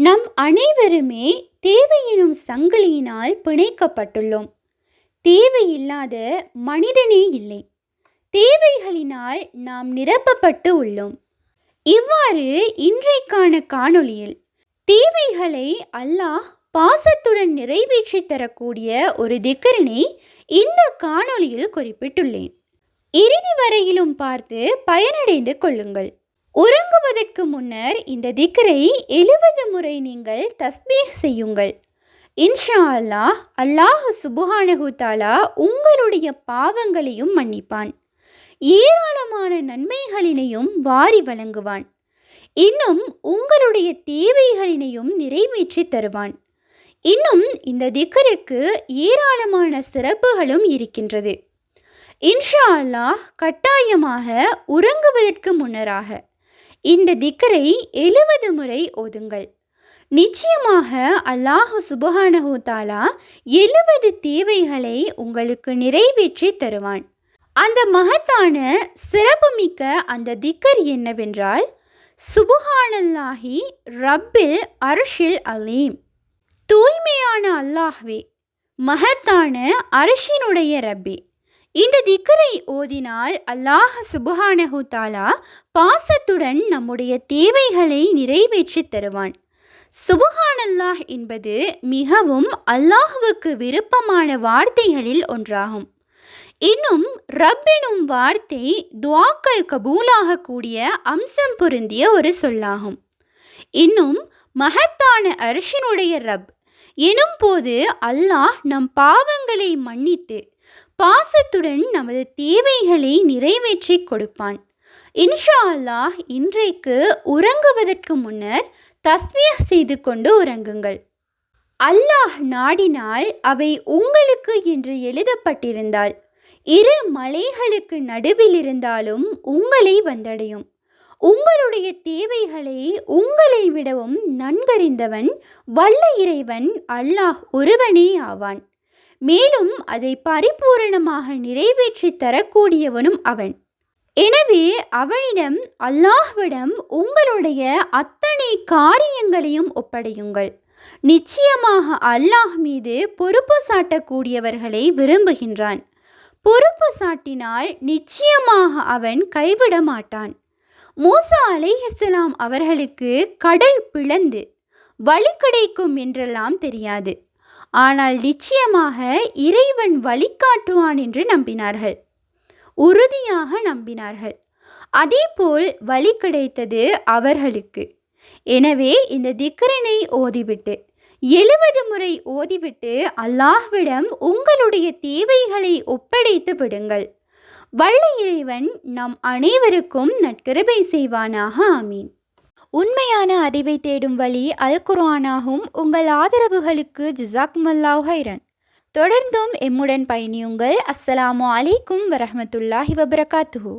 நம் அனைவருமே தேவை எனும் சங்கிலியினால் பிணைக்கப்பட்டுள்ளோம். தேவையில்லாத மனிதனே இல்லை. தேவைகளினால் நாம் நிரப்பப்பட்டு உள்ளோம். இவ்வாறு இன்றைக்கான காணொளியில் தேவைகளை அல்லாஹ் பாசத்துடன் நிறைவேற்றி தரக்கூடிய ஒரு திக்கரனை இந்த காணொளியில் குறிப்பிட்டுள்ளேன். இறுதி வரையிலும் பார்த்து பயனடைந்து கொள்ளுங்கள். உறங்குவதற்கு முன்னர் இந்த திக்கரை எழுபது முறை நீங்கள் தஸ்பீஹ் செய்யுங்கள். இன்ஷா அல்லாஹ் அல்லாஹ் சுபுஹானஹு தாலா உங்களுடைய பாவங்களையும் மன்னிப்பான். ஏராளமான நன்மைகளினையும் வாரி வழங்குவான். இன்னும் உங்களுடைய தேவைகளினையும் நிறைவேற்றி தருவான். இன்னும் இந்த திக்கருக்கு ஏராளமான சிறப்புகளும் இருக்கின்றது. இன்ஷா அல்லாஹ் கட்டாயமாக உறங்குவதற்கு முன்னராக இந்த திக்கரை எழுபது முறை ஓதுங்கள் நிச்சயமாக அல்லாஹ் சுபஹானஹு தாலா எழுபது தேவைகளை உங்களுக்கு நிறைவேற்றி தருவான். அந்த மகத்தான சிறப்புமிக்க அந்த திக்கர் என்னவென்றால் சுபுஹானல்லாஹி ரப்பில் அர்ஷில் அலீம். தூய்மையான அல்லாஹ்வே மகத்தான அரிஷினுடைய ரப்பே. இந்த திக்கரை ஓதினால் அல்லாஹ் சுபஹானஹு தாலா பாசத்துடன் நம்முடைய தேவைகளை நிறைவேற்றி தருவான். சுபஹானல்லாஹ் என்பது மிகவும் அல்லாஹுவுக்கு விருப்பமான வார்த்தைகளில் ஒன்றாகும். இன்னும் ரப்பினும் வார்த்தை துவாக்கள் கபூலாகக்கூடிய அம்சம் பொருந்திய ஒரு சொல்லாகும். இன்னும் மகத்தான அரிசினுடைய ரப் எனும் போது அல்லாஹ் நம் பாவங்களை மன்னித்து பாசத்துடன் நமது தேவைகளை நிறைவேற்றி கொடுப்பான். இன்ஷா அல்லாஹ் இன்றைக்கு உறங்குவதற்கு முன்னர் தஸ்மியர் செய்து கொண்டு உறங்குங்கள். அல்லாஹ் நாடினால் அவை உங்களுக்கு என்று எழுதப்பட்டிருந்தால் இரு மலைகளுக்கு நடுவில் இருந்தாலும் உங்களை வந்தடையும். உங்களுடைய தேவைகளை உங்களை விடவும் நன்கறிந்தவன் வல்ல இறைவன் அல்லாஹ் ஒருவனே ஆவான். மேலும் அதை பரிபூரணமாக நிறைவேற்றி தரக்கூடியவனும் அவன். எனவே அவனிடம் அல்லாஹ்விடம் உங்களுடைய அத்தனை காரியங்களையும் ஒப்படையுங்கள். நிச்சயமாக அல்லாஹ் மீது பொறுப்பு சாட்டக்கூடியவர்களை விரும்புகின்றான். பொறுப்பு சாட்டினால் நிச்சயமாக அவன் கைவிட மாட்டான் மூசா அலைஹிஸ்லாம் அவர்களுக்கு கடல் பிளந்து வழி கிடைக்கும் என்றெல்லாம் தெரியாது. ஆனால் நிச்சயமாக இறைவன் வழிகாட்டுவான் என்று நம்பினார்கள். உறுதியாக நம்பினார்கள். அதேபோல் வழி கிடைத்தது அவர்களுக்கு. எனவே இந்த திக்கரனை ஓதிவிட்டு எழுபது முறை ஓதிவிட்டு அல்லாஹ்விடம் உங்களுடைய தேவைகளை ஒப்படைத்து விடுங்கள். வல்ல இறைவன் நம் அனைவருக்கும் நட்கிருபை செய்வானாக ஆமீன். உண்மையான அறிவை தேடும் வழி அல் குர்ஆனாகும் உங்கள் ஆதரவுகளுக்கு ஜிசாக் மல்லாஹ் ஹைரன் தொடர்ந்தும் எம்முடன் பயணியுங்கள். அஸ்ஸலாமு அலைக்கும் வரஹமத்துல்லாஹி வபரகாத்துஹூ.